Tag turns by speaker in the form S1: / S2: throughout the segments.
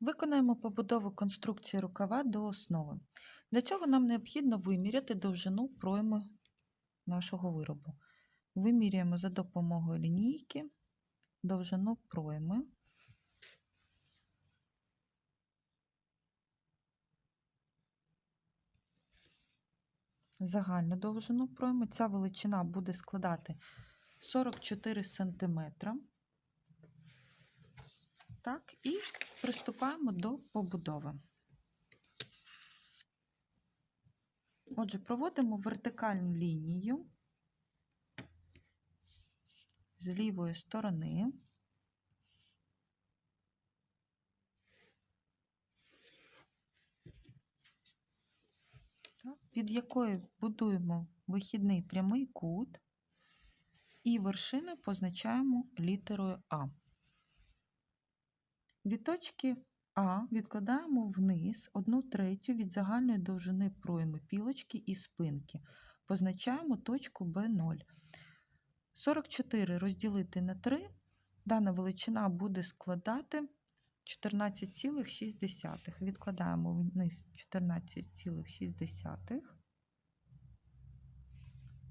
S1: Виконаємо побудову конструкції рукава до основи. Для цього нам необхідно виміряти довжину пройми нашого виробу. Виміряємо за допомогою лінійки довжину пройми. Загальну довжину пройми. Ця величина буде складати 44 см. Так, і приступаємо до побудови. Отже, проводимо вертикальну лінію з лівої сторони. Під якою будуємо вихідний прямий кут і вершини позначаємо літерою А. Від точки А відкладаємо вниз 1 третю від загальної довжини пройми пілочки і спинки. Позначаємо точку Б0. 44 розділити на 3, дана величина буде складати 14,6. Відкладаємо вниз 14,6.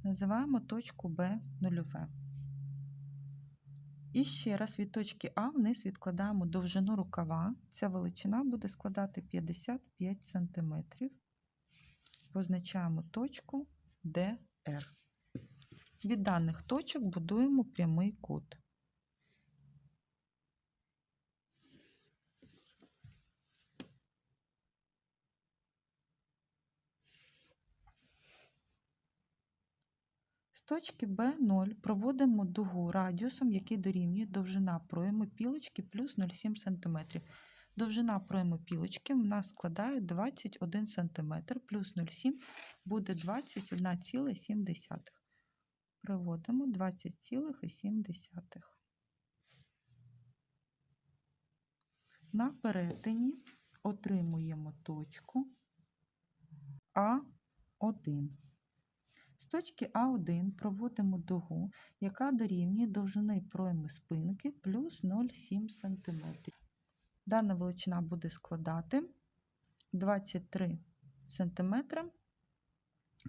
S1: Називаємо точку Б0. І ще раз від точки А вниз відкладаємо довжину рукава. Ця величина буде складати 55 см. Позначаємо точку ДР. Від даних точок будуємо прямий кут. З точки Б0 проводимо дугу радіусом, який дорівнює довжина пройми пілочки плюс 0,7 см. Довжина пройми пілочки в нас складає 21 см, плюс 0,7 буде 21,7. Проводимо 20,7. На перетині отримуємо точку А1. З точки А1 проводимо дугу, яка дорівнює довжини пройми спинки плюс 0,7 см. Дана величина буде складати 23 см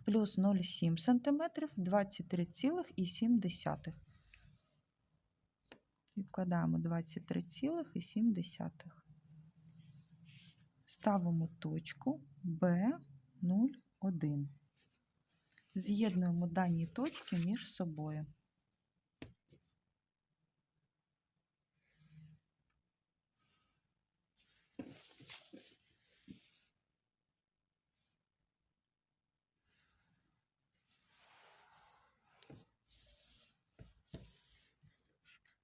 S1: плюс 0,7 см 23,7. Відкладаємо 23,7. Ставимо точку B01. З'єднуємо дані точки між собою.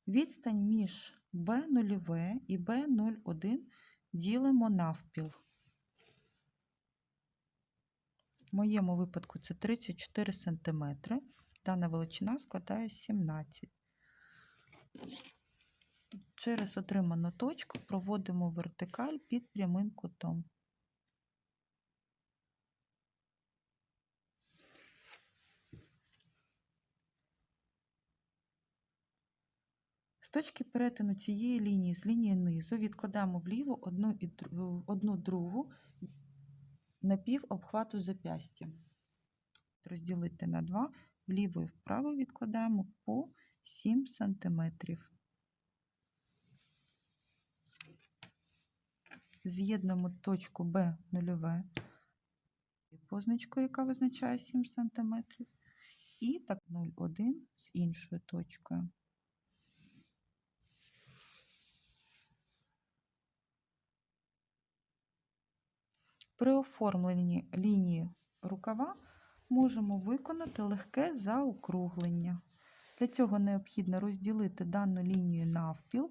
S1: Відстань між B0 і B01 ділимо навпіл. В моєму випадку це 34 см. Дана величина складає 17. Через отриману точку проводимо вертикаль під прямим кутом. З точки перетину цієї лінії з лінії низу відкладаємо вліво одну, одну другу напів обхвату зап'ястя. Розділити на 2, вліво і вправо відкладаємо по 7 см. З'єднуємо точку Б0 позначкою, яка визначає 7 см, і так 0,1 з іншою точкою. При оформленні лінії рукава можемо виконати легке заокруглення. Для цього необхідно розділити дану лінію навпіл.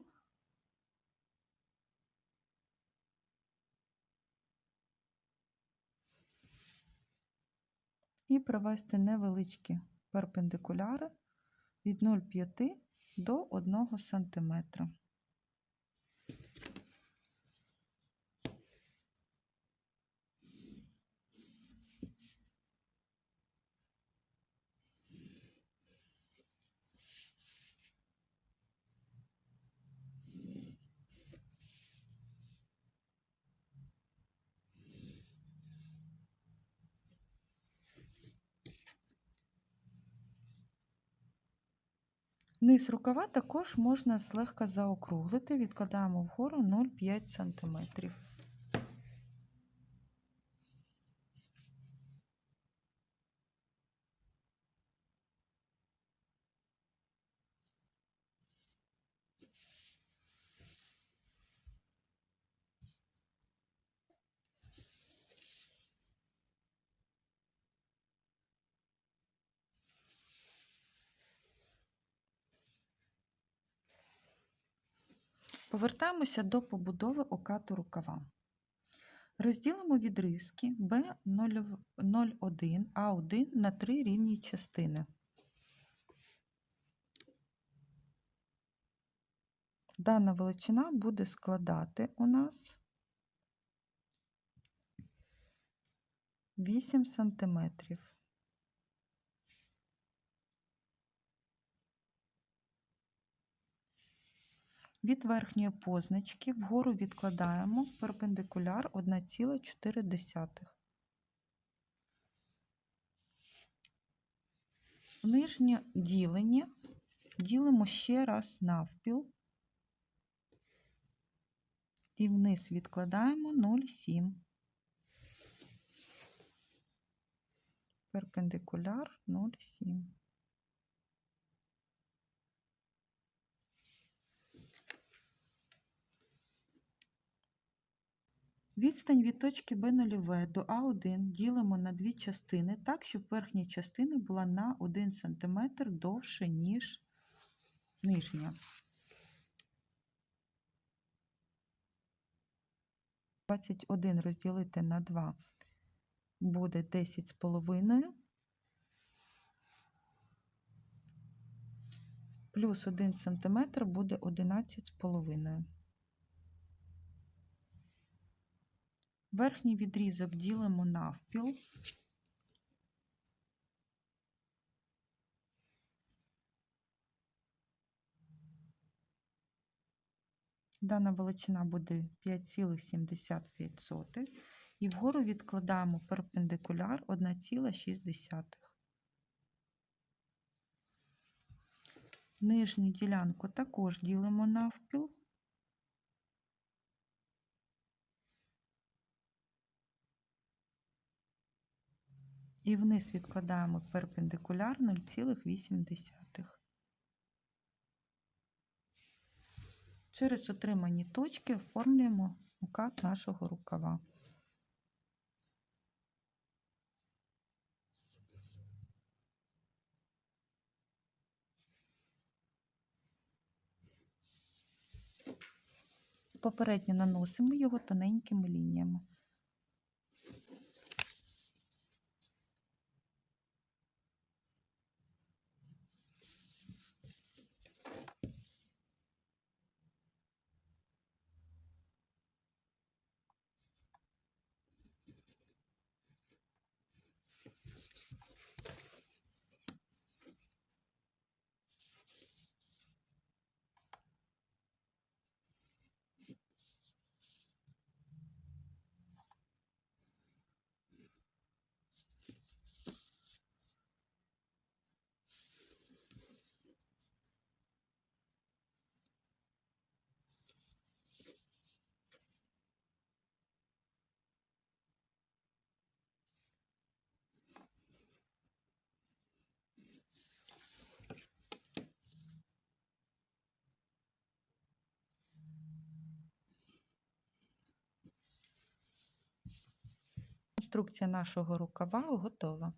S1: І провести невеличкі перпендикуляри від 0,5 до 1 см. Низ рукава також можна злегка заокруглити, відкладаємо вгору 0,5 см. Повертаємося до побудови окату рукава. Розділимо відрізки B01, А1 на три рівні частини. Дана величина буде складати у нас 8 сантиметрів. Від верхньої позначки вгору відкладаємо перпендикуляр 1,4. Нижнє ділення ділимо ще раз навпіл і вниз відкладаємо 0,7. Перпендикуляр 0,7. Відстань від точки Б0 до А1 ділимо на дві частини так, щоб верхня частина була на 1 см довше, ніж нижня. 21 розділити на 2 буде 10,5. Плюс 1 см буде 11,5. Верхній відрізок ділимо навпіл. Дана величина буде 5,75 і вгору відкладаємо перпендикуляр 1,6. Нижню ділянку також ділимо навпіл. І вниз відкладаємо перпендикуляр 0,8. Через отримані точки оформлюємо укат нашого рукава. Попередньо наносимо його тоненькими лініями. Конструкція нашого рукава готова.